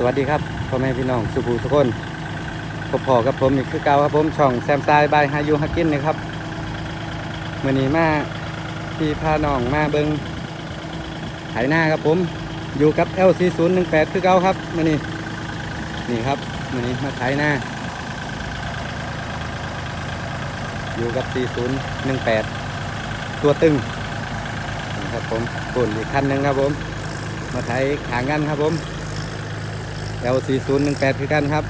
สวัสดีครับพ่อแม่พี่น้องสุภูสุคนพบพอกับผมอีกคือเก่าครับผมช่องแซมซายบายฮายูฮักกินนะครับมื่อนี้มาที่พาน้องมาเบิงไถหน้าครับผมอยู่กับ L4018 คือเก่าครับมื่อนี้นี่ครับมื่อนี้มาไถหน้า อยู่กับ 4018 ตัวตึงนี่ครับผมปุ่นอีกคันหนึ่งครับผม มาไถขางกันครับผม L4018 คือกันครับ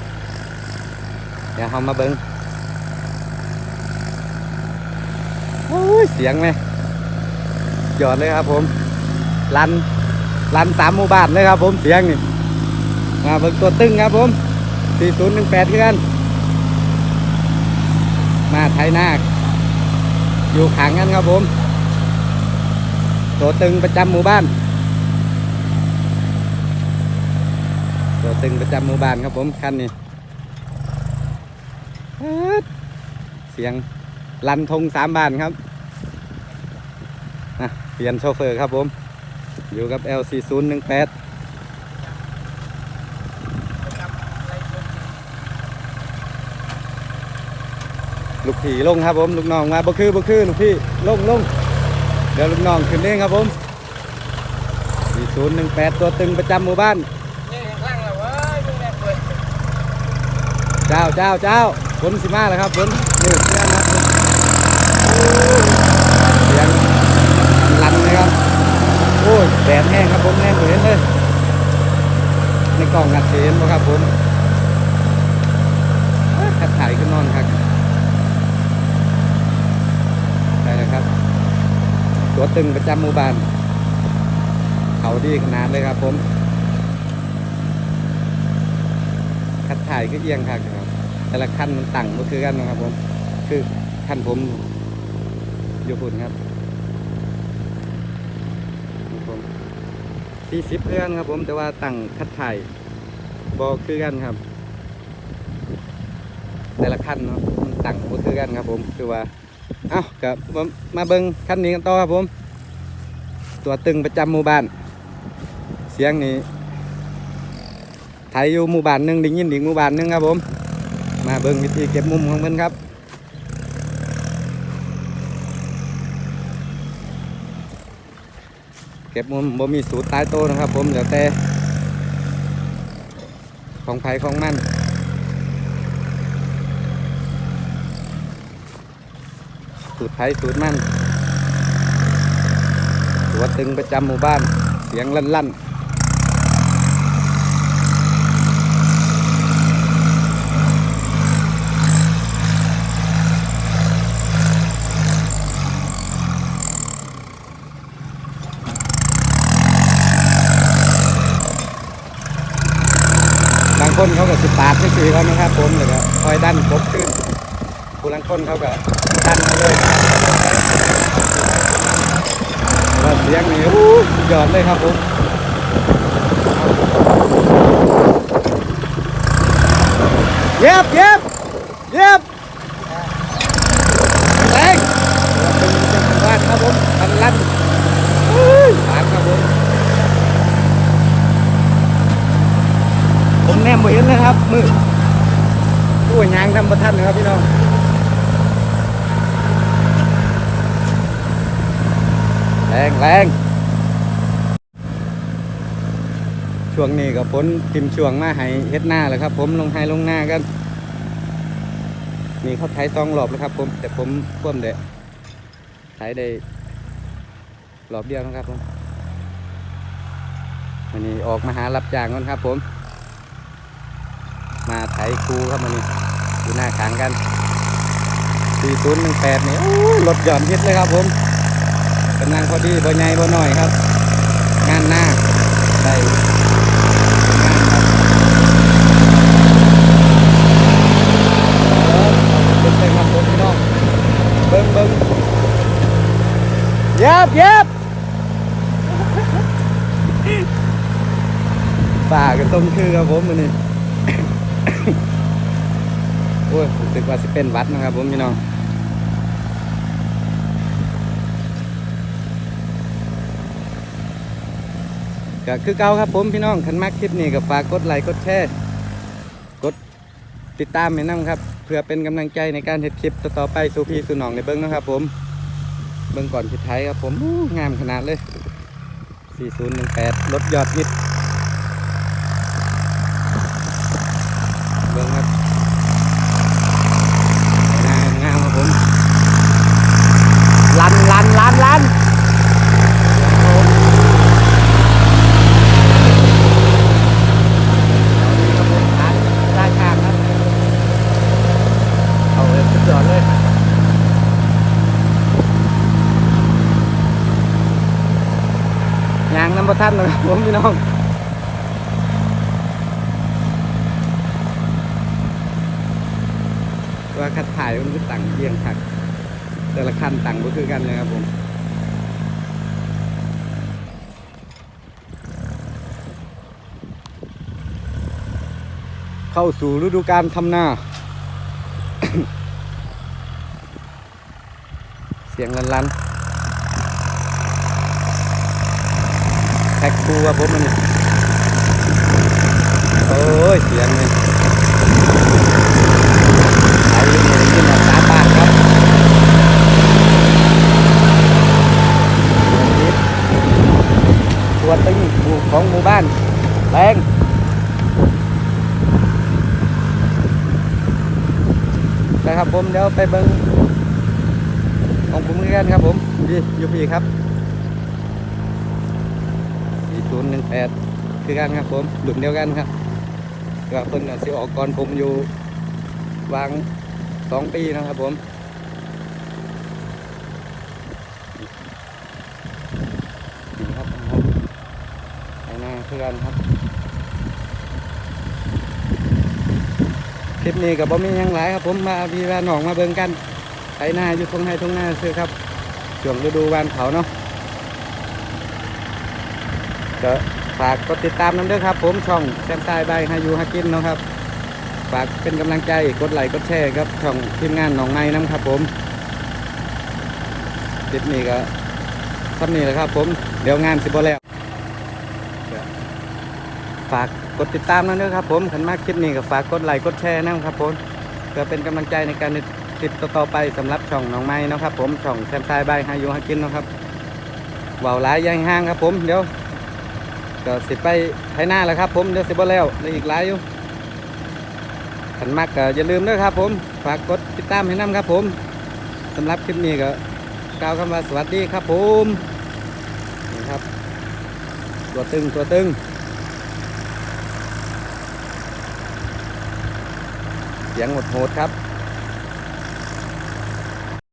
เดี๋ยวเรามาเบิงโอ้ยเสียงไหมยอดเลยครับผมลันลันสามหมู่บ้านเลยครับผมเสียงนี่มาเบิงตัวตึงครับผม 4018คือกัน มาไทยนาคอยู่ขางกันครับผม ตัวตึงประจำหมู่บ้าน ตัวตึงประจำหมู่บ้านครับผมคันนี้เสียงลันทงสามบ้านครับอะเปลี่ยนโชเฟอร์ครับผม อยู่กับ L4018 ลูกผีลงครับผม ลูกน้องมาบ่คือบ่คือลูกพี่ลงลงเดี๋ยวลูกน้องขึ้นเองครับผม4018 ตัวตึงประจำหมู่บ้าน นี่ข้างล่างแล้วเว้ยมึงแม่เปิด เจ้าเจ้าเจ้าฝนสิมาแล้วครับฝนนี่เพื่อนครับเสียงลันเลยครับ โอ้ยแดดแห้งครับผมแน่นเห็นเลย ในกล่องงัดเห็นบ่ครับผมขัดถ่ายขึ้นนอนครับได้แล้วครับ ตัวตึงประจำหมู่บ้าน เขาดีขนาดเลยครับผม คัดถ่ายคือเอียงครับครับแต่ละขั้นมันต่างก็คือกันนะครับผมคือขั้นผมอยู่พุ่นครับผมสี่สิบเพื่อนครับผมแต่ว่าตั้งคัดถ่ายบอคือกันครับ แต่ละขั้นเนาะมันต่างก็คือกันครับ ผมคือว่าเอ้ากับมาเบิ้งขั้นนี้กันต่อครับผม ตัวตึงประจำหมู่บ้าน เสียงนี้ ไทยอยู่หมู่บ้านหนึ่งได้ยินอีกหมู่บ้านหนึ่งครับผม มาเบิ่งวิธีเก็บมุมของมันครับเก็บมุมบ่มีสูตรตายโตวนะครับ ผมเดี๋ยวแต่ของไผของมันสูตรไผสูตรมันตัวตึงประจำหมู่บ้านเสียงลั่นๆ คนเขาก็สิปาดไม่สีเขานะครับผมเลยครับคอยดันคบขึ้นผู้ลังคนเขาก็ดันมาเลยว่าเสียงนี่อู้สุดยอดเลยครับผมเย็บเย็บเย็บแรงเป็นจังหวัดครับผมทันลั่นอุ้ยปาดครับผม ผมแนม บ่เห็นนะครับมือตัวยางทำประทันนะครับพี่น้องแรงแรงช่วงนี้กับฝนทิมช่วงมาให้เฮ็ดหน้าแล้วครับ ผมลงให้ลงหน้ากันนี่เขาไถซองรอบแล้วครับ ผมแต่ผมพ่วมเดะไถได้รอบเดียวนะครับผมวันนี้ออกมาหารับจ้างกันครับผม มาไถคูครับมันนี่อยู่หน้าขางกัน4018นี่โอ้ยรถหย่อนฮิตเลยครับผมกำลังพอดีบ่ใหญ่บ่น้อยครับ งานหน้าได้งานครับเออเอาเป็นน้องเบิ้งเบิ้งเย็บเย็บป่าก็ต้มคือครับผมมันนี่ โอ้ยรู้สึกว่าสิเป็นวัดนะครับผมพี่น้องก็คือเก่าครับผมพี่น้องคันมักคลิปนี้ก็ฝากกดไลค์กดแชร์กดติดตามให้นํครับ เพื่อเป็นกำลังใจในการเฮ็ดคลิปต่อไปสู่พี่สู่น้องในเบิ้งนะครับผม เบิ้งก่อนพิดไทยครับผมงามขนาดเลย 4018 รถยอดฮิตเบิ้งครับงามงามครับผม ลันลันลันลันได้ข้างครับเอาเลยสุดยอดเลย ยางน้ำ ประทันนะครับผมพี่น้องว่าคัดถ่ายมันคือต่างเรียงคักแต่ละคันต่างก็คือกันเลยครับผมเข้าสู่ฤดูการทำนาเสียงลันๆ แท็กคูครับผมมันนี่โอ้ยเสียงเลยเอาอยู่นี่ขึ้นมาสามบาทครับตัวตึงหมู่ของหมู่บ้านแรงนะครับผมเดี๋ยวไปเบิ้งของผมกันครับผมพี่อยูพี่ครับ 4018 คือกันครับผมหลุมเดียวกันครับก็เพิ่นสิออกก่อนผมอยู่วางสองปีนะครับผมนี่ครับผมไอ้หน้าคือกันครับ คลิปนี้กับบ่มีหยังหลายครับผมมาพี่ว่าน้องมาเบิ่งกันไถหน้าอยู่ตรงไหนตรงหน้าซื้อครับช่วงฤดูวานเขาเนาะ ก็ฝากกดติดตามน้ำเด้อครับ ผมช่องแซมตายบฮายูฮากินเนาะครับ ฝากเป็นกำลังใจกดไลค์กดแชร์ครับช่องทีมงานหนองไม้น้ำครับ ผมคลิปนี้ก็ทำนี่แหละครับผมเดี๋ยวงานสิบแล้วฝากกดติดตามน้ำเด้อครับผมขันมากคลิปนี้ก็ฝากกดไลค์กดแชร์นะครับผมเพื่อเป็นกำลังใจในการติดต่อไปสำหรับช่องหนองไม้นะครับผมช่องแซมตายบายฮายูฮากินนะครับเว่าวหลายยังห่างครับผมเดี๋ยว ก็สิไปไถหน้าแล้วครับ ผมเดี๋ยวสิบ่แล้วเหลยอีกหลายอยู่ขันมากก็อย่าลืมด้วยครับ ผมฝากกดติดตามให้น้ำครับ ผมสำหรับคลิปนี้ก็กล่าวคำว่าสวัสดีครับ ผมนี่ครับ ตัวตึงตัวตึงเสียงโหดครับ